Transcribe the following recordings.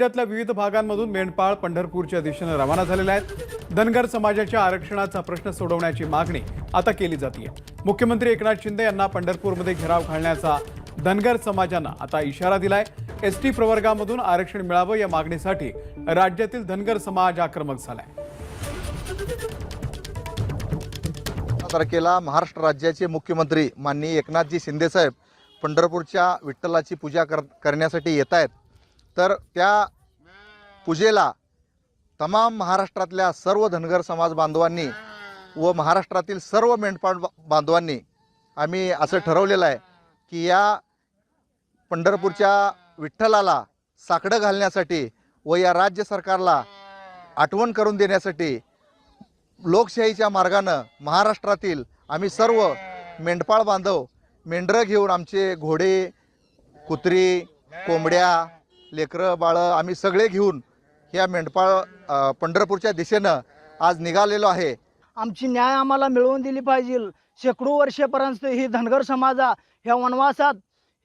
राज्यातल्या विविध भागांमधून मेंढपाळ पंढरपूरच्या दिशेनं रवाना झालेल्या आहेत. धनगर समाजाच्या आरक्षणाचा प्रश्न सोडवण्याची मागणी आता केली जाते मुख्यमंत्री एकनाथ शिंदे यांना पंढरपूरमध्ये घेराव घालण्याचा धनगर समाजानं आता इशारा दिलाय. एस टी प्रवर्गामधून आरक्षण मिळावं या मागणीसाठी राज्यातील धनगर समाज आक्रमक झालाय. तारखेला महाराष्ट्र राज्याचे मुख्यमंत्री माननीय एकनाथजी शिंदेसाहेब पंढरपूरच्या विठ्ठलाची पूजा कर करण्यासाठी येत आहेत तर त्या पूजेला तमाम महाराष्ट्रातल्या सर्व धनगर समाज बांधवांनी व महाराष्ट्रातील सर्व मेंढपाळ बांधवांनी आम्ही असं ठरवलेलं आहे की या पंढरपूरच्या विठ्ठलाला साकडं घालण्यासाठी व या राज्य सरकारला आठवण करून देण्यासाठी लोकशाहीच्या मार्गानं महाराष्ट्रातील आम्ही सर्व मेंढपाळ बांधव मेंढरं घेऊन आमचे घोडे कुत्री कोंबड्या लेकरं बाळं आम्ही सगळे घेऊन ह्या मेंढपाळ पंढरपूरच्या दिशेनं आज निघालेलो आहे. आमची न्याय आम्हाला मिळवून दिली पाहिजे. शेकडो वर्षेपर्यंत ही धनगर समाजा ह्या वनवासात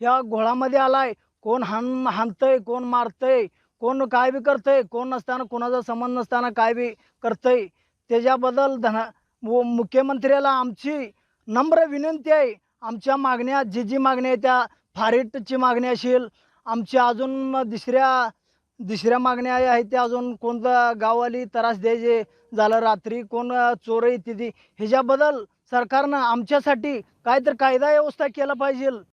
ह्या घोळामध्ये आलाय. कोण हान हाणतंय कोण मारतंय कोण काय बी करतंय कोण नसताना कोणाचा संबंध नसताना काय बी करतंय. त्याच्याबद्दल धन मुख्यमंत्र्याला आमची नम्र विनंती आहे. आमच्या मागण्या जी जी मागण्या आहे त्या फारीटची मागणी असेल. आमच्या अजून दुसऱ्या दुसऱ्या मागण्या आहेत त्या अजून कोणतं गाववाली त्रास द्यायचे झालं रात्री कोण चोर इत्यादी ह्याच्याबद्दल सरकारनं आमच्यासाठी काहीतरी कायदा व्यवस्था केला पाहिजे.